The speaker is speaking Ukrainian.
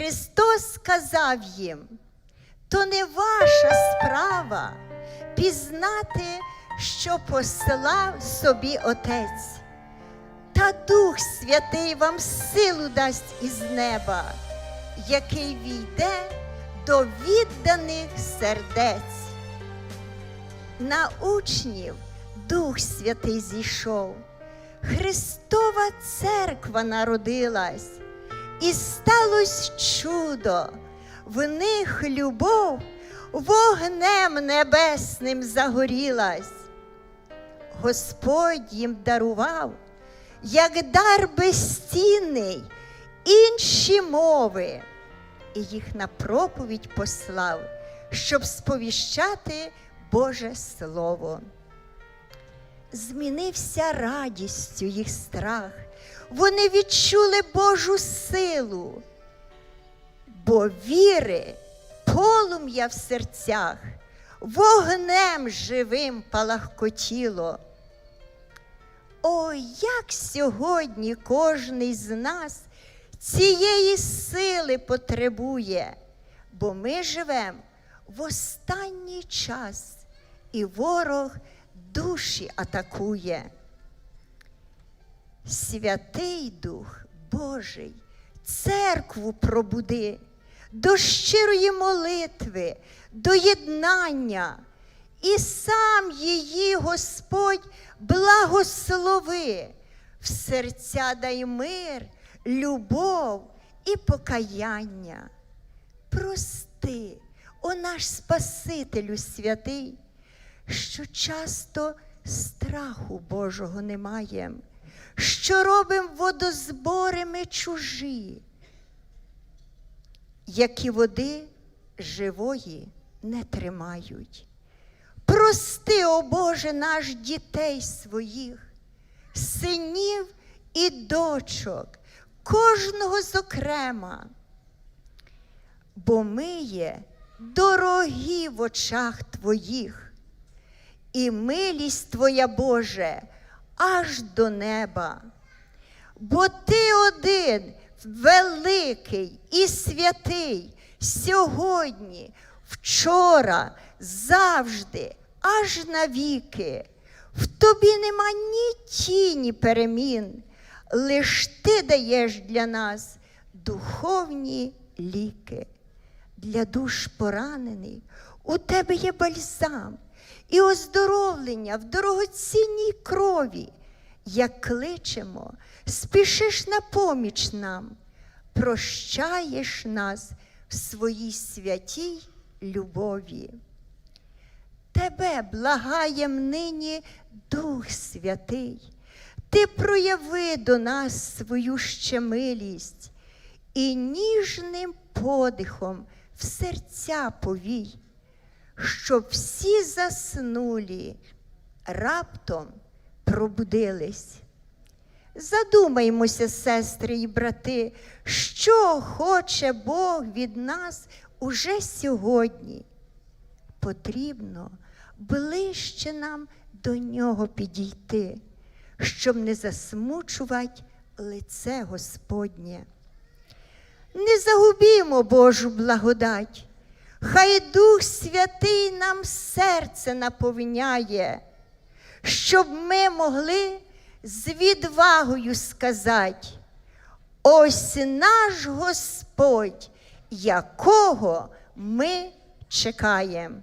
Христос сказав їм, то не ваша справа пізнати, що послав собі Отець. Та Дух Святий вам силу дасть із неба, який війде до відданих сердець. На учнів Дух Святий зійшов, Христова церква народилась, і сталось чудо, в них любов вогнем небесним загорілась. Господь їм дарував, як дар безцінний, інші мови, і їх на проповідь послав, щоб сповіщати Боже Слово. Змінився радістю їх страх, вони відчули Божу силу, бо віри полум'я в серцях, вогнем живим палахкотіло. О, як сьогодні кожний з нас цієї сили потребує, бо ми живемо в останній час, і ворог душі атакує. Святий Дух Божий, церкву пробуди до щирої молитви, до єднання, і сам її Господь благослови, в серця дай мир, любов і покаяння. Прости, о наш Спасителю святий, що часто страху Божого немає, що робимо водозбори ми чужі, які води живої не тримають. Прости, о Боже, наш дітей своїх, синів і дочок, кожного зокрема, бо ми є дорогі в очах Твоїх, і милість Твоя, Боже, аж до неба. Бо Ти один великий і святий сьогодні, вчора, завжди, аж навіки. В тобі нема ні тіні перемін, лиш ти даєш для нас духовні ліки. Для душ поранених у тебе є бальзам і оздоровлення в дорогоцінній крові. Як кличемо, спішиш на поміч нам, прощаєш нас в своїй святій любові. Тебе благаєм нині Дух Святий, Ти прояви до нас свою ще милість і ніжним подихом в серця повій, щоб всі заснулі, раптом пробудились. Задумаймося, сестри і брати, що хоче Бог від нас уже сьогодні. Потрібно ближче нам до нього підійти, щоб не засмучувати лице Господнє. Не загубімо Божу благодать, хай Дух Святий нам серце наповняє, щоб ми могли з відвагою сказати, ось наш Господь, якого ми чекаємо.